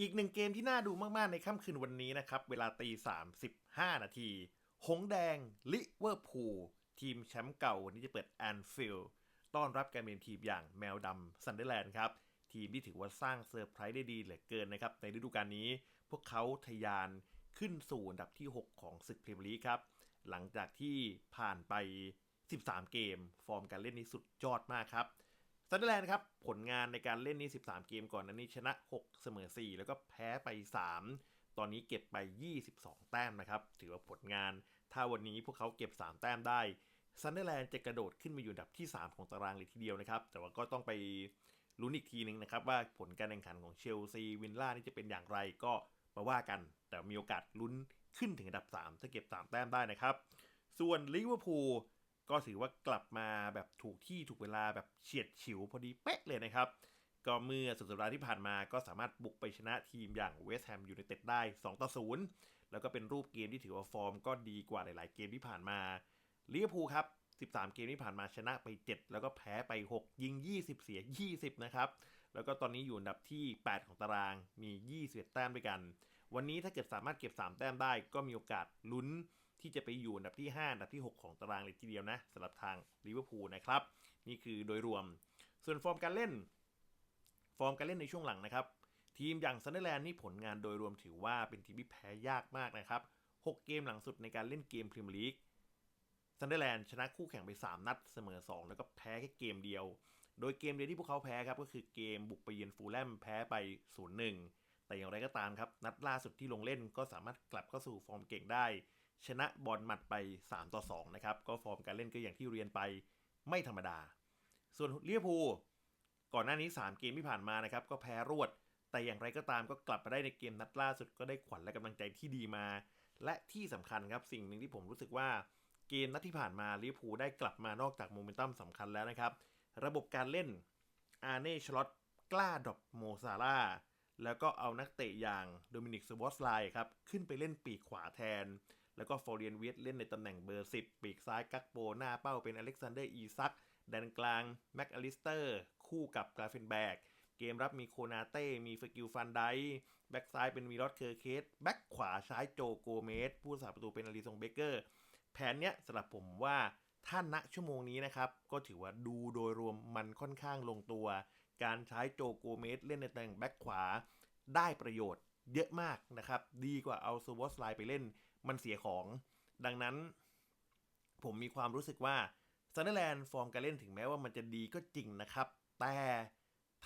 อีกหนึ่งเกมที่น่าดูมากๆในค่ำคืนวันนี้นะครับ เวลาตีสามสิบห้านาที หงแดงลิเวอร์พูลทีมแชมป์เก่าวันนี้จะเปิดแอนฟิลด์ต้อนรับการเป็นทีมอย่างแมวดำซันเดอร์แลนด์ครับ ทีมที่ถือว่าสร้างเซอร์ไพรส์ได้ดีเหลือเกินนะครับ ในฤดูกาลนี้ พวกเขาทะยานขึ้นสู่อันดับที่ 6 ของศึกพรีเมียร์ลีกครับ หลังจากที่ผ่านไป 13 เกม ฟอร์มการเล่นนี้สุดยอดมากครับ ซันเดอร์แลนด์ครับ ผลงานในการเล่นนี้ 13 เกมก่อนนั้นนี้ชนะ 6 เสมอ 4 แล้วก็แพ้ไป 3 ตอนนี้เก็บไป 22 แต้มนะครับ ถือว่าผลงาน ถ้าวันนี้พวกเขาเก็บ 3 แต้มได้ซันเดอร์แลนด์จะกระโดดขึ้นมาอยู่อันดับที่ 3 ของตารางเลยทีเดียวนะครับ แต่ว่าก็ต้องไปลุ้นอีกทีนึงนะครับ ว่าผลการแข่งขันของเชลซีวินล่านี่จะเป็นอย่างไรก็มาว่ากัน แต่มีโอกาสลุ้นขึ้นถึงอันดับ 3 ถ้าเก็บ 3 แต้มได้นะครับ ส่วนลิเวอร์พูล ก็ถือว่ากลับมาแบบถูกที่ถูกเวลาแบบเฉียดฉิวพอดีเป๊ะเลยนะครับ ก็เมื่อสุดสัปดาห์ที่ผ่านมาก็สามารถบุกไปชนะทีมอย่างเวสต์แฮมยูไนเต็ดได้2ต่อ0แล้วก็เป็นรูปเกมที่ถือว่าฟอร์มก็ดีกว่าหลาย ๆ เกมที่ผ่านมาลิเวอร์พูลครับ13 เกมที่ผ่านมาชนะไป 7 แล้วก็แพ้ไป 6 ยิง 20 เสีย 20 นะครับ แล้วก็ตอนนี้อยู่อันดับที่ 8 ของตารางมี 21 แต้มด้วยกัน วันนี้ถ้าเกิดสามารถเก็บ 3 แต้มได้ก็มีโอกาสลุ้น ที่จะไปอยู่อันดับที่ 5 อันดับที่ 6 ของตารางเลยทีเดียวนะสำหรับทางลิเวอร์พูลนะครับ นี่คือโดยรวม ส่วนฟอร์มการเล่น ฟอร์มการเล่นในช่วงหลังนะครับ ทีมอย่างซันเดอร์แลนด์นี่ผลงานโดยรวมถือว่าเป็นทีมที่แพ้ยากมากนะครับ 6 เกมหลังสุดในการเล่นเกมพรีเมียร์ลีกซันเดอร์แลนด์ชนะคู่แข่งไป 3 นัดเสมอ 2 แล้วก็แพ้แค่เกมเดียว โดยเกมเดียวที่พวกเขาแพ้ครับก็คือเกมบุกไปเยือนฟูลแลมแพ้ไป 0-1 แต่อย่างไรก็ตามครับ นัดล่าสุดที่ลงเล่นก็สามารถกลับเข้าสู่ฟอร์มเก่งได้ ชนะบอลหมัดไป 3 ต่อ 2 นะครับ ก็ฟอร์มการเล่นก็อย่างที่เรียนไปไม่ธรรมดา ส่วนเลียพูลก่อนหน้านี้ 3 เกมที่ผ่านมานะครับ ก็แพ้รวด แต่อย่างไรก็ตามก็กลับมาได้ในเกมนัดล่าสุดก็ได้ขวัญและกำลังใจที่ดีมา และที่สำคัญครับสิ่งหนึ่งที่ผมรู้สึกว่าเกมนัดที่ผ่านมาลิเวอร์พูลได้กลับมานอกจากโมเมนตัมสำคัญแล้วนะครับ ระบบการเล่นอาร์เน่ชลอตกล้าดรอปโมซาร่าแล้วก็เอานักเตะอย่างโดมินิกสวอสไลครับขึ้นไปเล่นปีกขวาแทน แล้วก็ฟอร์เรียนเวียตเล่นในตำแหน่งเบอร์ 10 ปีกซ้ายกักโป หน้าเป้าเป็นอเล็กซานเดอร์อีซักแดนกลางแม็กอลิสเตอร์คู่กับกราเฟนแบกเกมรับมีโคนาเต้ มีฟกิลฟันไดแบ็กซ้ายเป็นวีรอตเคอร์เคส แบ็กขวาใช้โจโกเมส ผู้สาประตูเป็นอลิซงเบเกอร์ แผนเนี้ยสำหรับผมว่าถ้าณชั่วโมงนี้นะครับ ก็ถือว่าดูโดยรวมมันค่อนข้างลงตัว การใช้โจโกเมสเล่นในตำแหน่งแบ็กขวา ได้ประโยชน์เยอะมากนะครับ ดีกว่าเอาซูวอสไลไปเล่น มันเสียของ ดังนั้น ผมมีความรู้สึกว่าซันเดอร์แลนด์ฟอร์มการเล่นถึงแม้ว่ามันจะดีก็จริงนะครับ แต่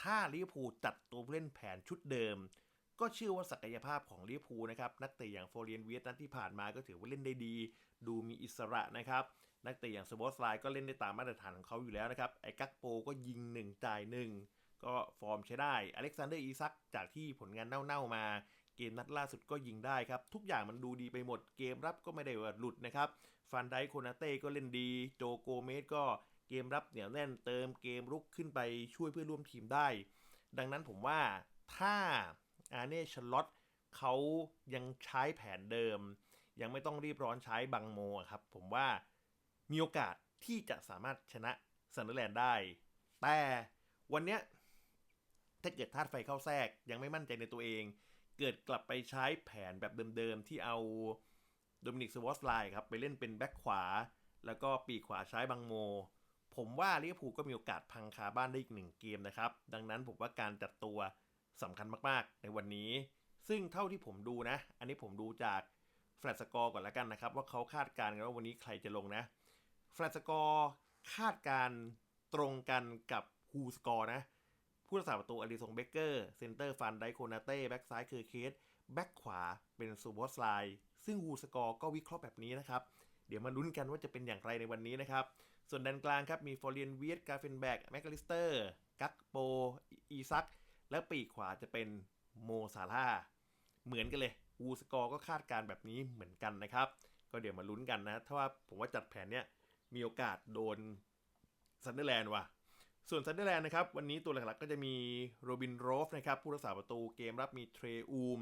ถ้าลิเวอร์พูลจัดตัวผู้เล่นแผนชุดเดิม ก็เชื่อว่าศักยภาพของลิเวอร์พูลนะครับนักเตะอย่างโฟเรียนเวียตนัดที่ผ่านมาก็ถือว่าเล่นได้ดี ดูมีอิสระนะครับนักเตะอย่างสบอสไลก็เล่นได้ตามมาตรฐานของเขาอยู่แล้วนะครับไอ้กักโปก็ยิง 1 จ่าย 1 ก็ฟอร์มใช้ได้อเล็กซานเดอร์อีซักจากที่ผลงานเน่าๆมา เกมนัดล่าสุดก็ยิงได้ครับ ทุกอย่างมันดูดีไปหมดเกมรับก็ไม่ได้ว่าหลุดนะครับฟันไดโคนาเต้ก็เล่นดี โจโกเมสก็เกมรับเหนียวแน่นเติมเกมรุกขึ้นไปช่วยเพื่อนร่วมทีมได้ ดังนั้นผมว่าถ้าอาเน่ชลอตเขายังใช้แผนเดิม ยังไม่ต้องรีบร้อนใช้บังโมครับผมว่ามีโอกาสที่จะสามารถชนะซันเดอร์แลนด์ได้ แต่วันเนี้ยถ้าเกิดธาตุไฟเข้าแทรกยังไม่มั่นใจในตัวเอง เกิดกลับไปใช้แผนแบบเดิมๆ ที่เอาโดมินิกสวอสไลครับ ไปเล่นเป็นแบ็คขวา แล้วก็ปีขวาใช้บังโม ผมว่าลิเวอร์พูลก็มีโอกาสพังคาบ้านได้อีกหนึ่งเกมนะครับ ดังนั้นผมว่าการจัดตัวสำคัญมากๆ ในวันนี้ ซึ่งเท่าที่ผมดูนะ อันนี้ผมดูจากแฟลตสกอร์ก่อนแล้วกันนะครับ ว่าเขาคาดการณ์กันว่าวันนี้ใครจะลงนะแฟลตสกอร์คาดการณ์ตรงกันกับฮูสกอร์นะ ผู้รักษาประตูอลิซงเบเกอร์เซนเตอร์ฟันไดโคนาเต้แบ็กซ้ายคือเคสแบ็กขวาเป็นซูบอสไลซึ่งฮูสกอร์ก็วิเคราะห์แบบนี้นะครับเดี๋ยวมาลุ้นกันว่าจะเป็นอย่างไรในวันนี้นะครับ ส่วนแดนกลางครับมีฟอร์เรียนเวียตกาเฟนแบกแมคคาลิสเตอร์ กักโป อีซัก และปีกขวาจะเป็นโมซาร่าเหมือนกันเลย วูสกอร์ก็คาดการแบบนี้เหมือนกันนะครับ ก็เดี๋ยวมาลุ้นกันนะ ถ้าว่าผมว่าจัดแผนเนี้ยมีโอกาสโดนซันเดอร์แลนด์ว่ะ ส่วนซันเดอร์แลนด์นะครับวันนี้ตัวหลักๆก็จะมีโรบินโรฟนะครับผู้รักษาประตูเกมรับมีเทรอูม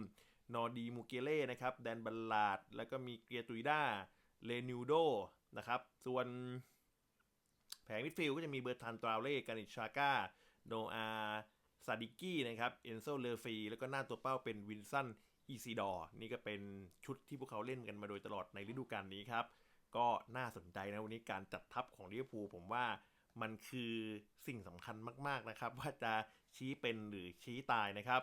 นอร์ดีมูเกเล่นะครับแดนบัลลาด แล้วก็มีเกียร์ตุยด้าเลนิวโดนะครับส่วนแผงมิดฟิลด์ก็จะมีเบอร์ทันตราเล่กานิชาก้าโนอาซาดิกี้นะครับเอนโซเลฟีแล้วก็หน้าตัวเป้าเป็นวินสันอีซีดอร์นี่ก็เป็นชุดที่พวกเขาเล่นกันมาโดยตลอดในฤดูกาลนี้ครับ ก็น่าสนใจนะวันนี้การจัดทัพของลิเวอร์พูลผมว่า มันคือสิ่งสำคัญมากๆนะครับ ว่าจะชี้เป็นหรือชี้ตายนะครับ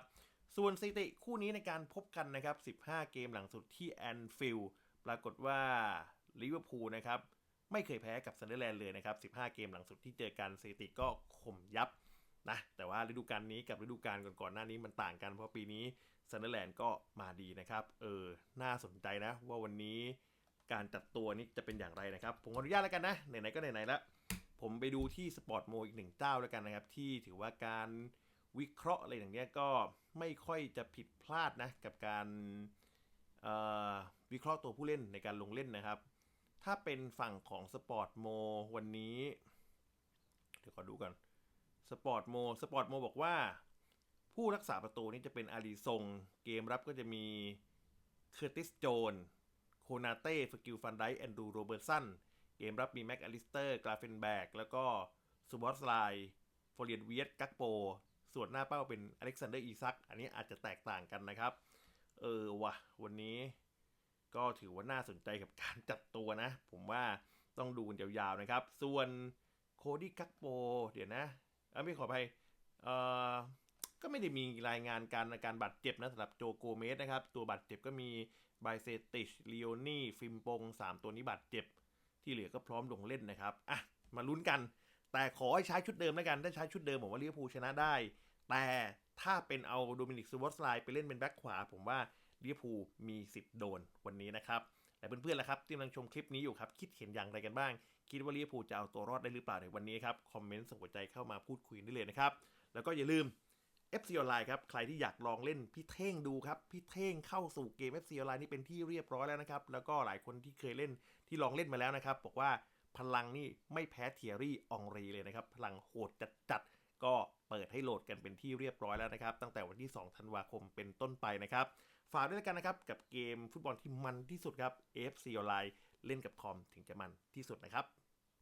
ส่วนสถิติคู่นี้ในการพบกันนะครับ 15 เกมหลังสุดที่แอนฟิลด์ปรากฏว่าลิเวอร์พูลนะครับไม่เคยแพ้กับซันเดอร์แลนด์เลยนะครับ 15 เกมหลังสุดที่เจอกันสถิติก็ข่มยับนะแต่ว่าฤดูกาลนี้กับฤดูกาลก่อนๆหน้านี้มันต่างกัน เพราะปีนี้ซันเดอร์แลนด์ก็มาดีนะครับ เออ น่าสนใจนะว่าวันนี้การจัดตัวนี้จะเป็นอย่างไรนะครับ ผมขออนุญาตแล้วกันนะ ไหนๆก็ไหนๆแล้ว ผมไปดูที่สปอร์ตโมอีกหนึ่งเจ้าแล้วกันนะครับ ที่ถือว่าการวิเคราะห์อะไรอย่างเนี้ยก็ไม่ค่อยจะผิดพลาดนะ กับการวิเคราะห์ตัวผู้เล่นในการลงเล่นนะครับ ถ้าเป็นฝั่งของสปอร์ตโมวันนี้ เดี๋ยวขอดูกันสปอร์ตโมสปอร์ตโมบอกว่า ผู้รักษาประตูนี่จะเป็นอารีซง เกมรับก็จะมีเคอร์ติสโจนโคนาเต้ฟกิลฟันไดแอนดูโรเบิร์ตสัน เกมรับมีแม็กอลิสเตอร์ กราเฟนแบก แล้วก็ซูบอสไลฟอเรียนเวียตกักโป ส่วนหน้าเป้าเป็นอเล็กซานเดอร์อีซัก อันนี้อาจจะแตกต่างกันนะครับ เออวะวันนี้ก็ถือว่าน่าสนใจกับการจัดตัวนะ ผมว่าต้องดูกันยาวๆนะครับ ส่วนโคดี้กักโป เดี๋ยวนะเอ้าไม่ขออภัยเอ่อก็ไม่ได้มีรายงานการอาการบาดเจ็บนะสำหรับโจโกเมสนะครับ ตัวบาดเจ็บก็มีไบเซติชลีโอนี่ฟิมปง 3 ตัวนี้บาดเจ็บ ที่เหลือก็พร้อมลงเล่นนะครับอะมาลุ้นกัน แต่ขอให้ใช้ชุดเดิมแล้วกันถ้าใช้ชุดเดิมผมว่าลิเวอร์พูลชนะได้ แต่ถ้าเป็นเอาโดมินิกซูวอสไลไปเล่นเป็นแบ็คขวา ผมว่าลิเวอร์พูลมีสิทธิ์โดนวันนี้นะครับแต่เพื่อนๆล่ะครับที่กำลังชมคลิปนี้อยู่ครับ คิดเห็นอย่างไรกันบ้าง คิดว่าลิเวอร์พูลจะเอาตัวรอดได้หรือเปล่าในวันนี้ครับ คอมเมนต์ส่งหัวใจเข้ามาพูดคุยได้เลยนะครับ แล้วก็อย่าลืม FC Online ครับ ใครที่อยากลองเล่นพี่เท่งดูครับ พี่เท่งเข้าสู่เกม FC Online นี่เป็นที่เรียบร้อยแล้วนะครับ แล้วก็หลายคนที่เคยเล่นที่ลองเล่นมาแล้วนะครับ บอกว่าพลังนี่ไม่แพ้เทียรี่องรีเลยนะครับ พลังโหดจัดๆ ก็เปิดให้โหลดกันเป็นที่เรียบร้อยแล้วนะครับ ตั้งแต่วันที่ 2 ธันวาคมเป็นต้นไปนะครับ ฝากด้วยกันนะครับ กับเกมฟุตบอลที่มันที่สุดครับ FC Online เล่นกับคอมถึงจะมันที่สุดนะครับ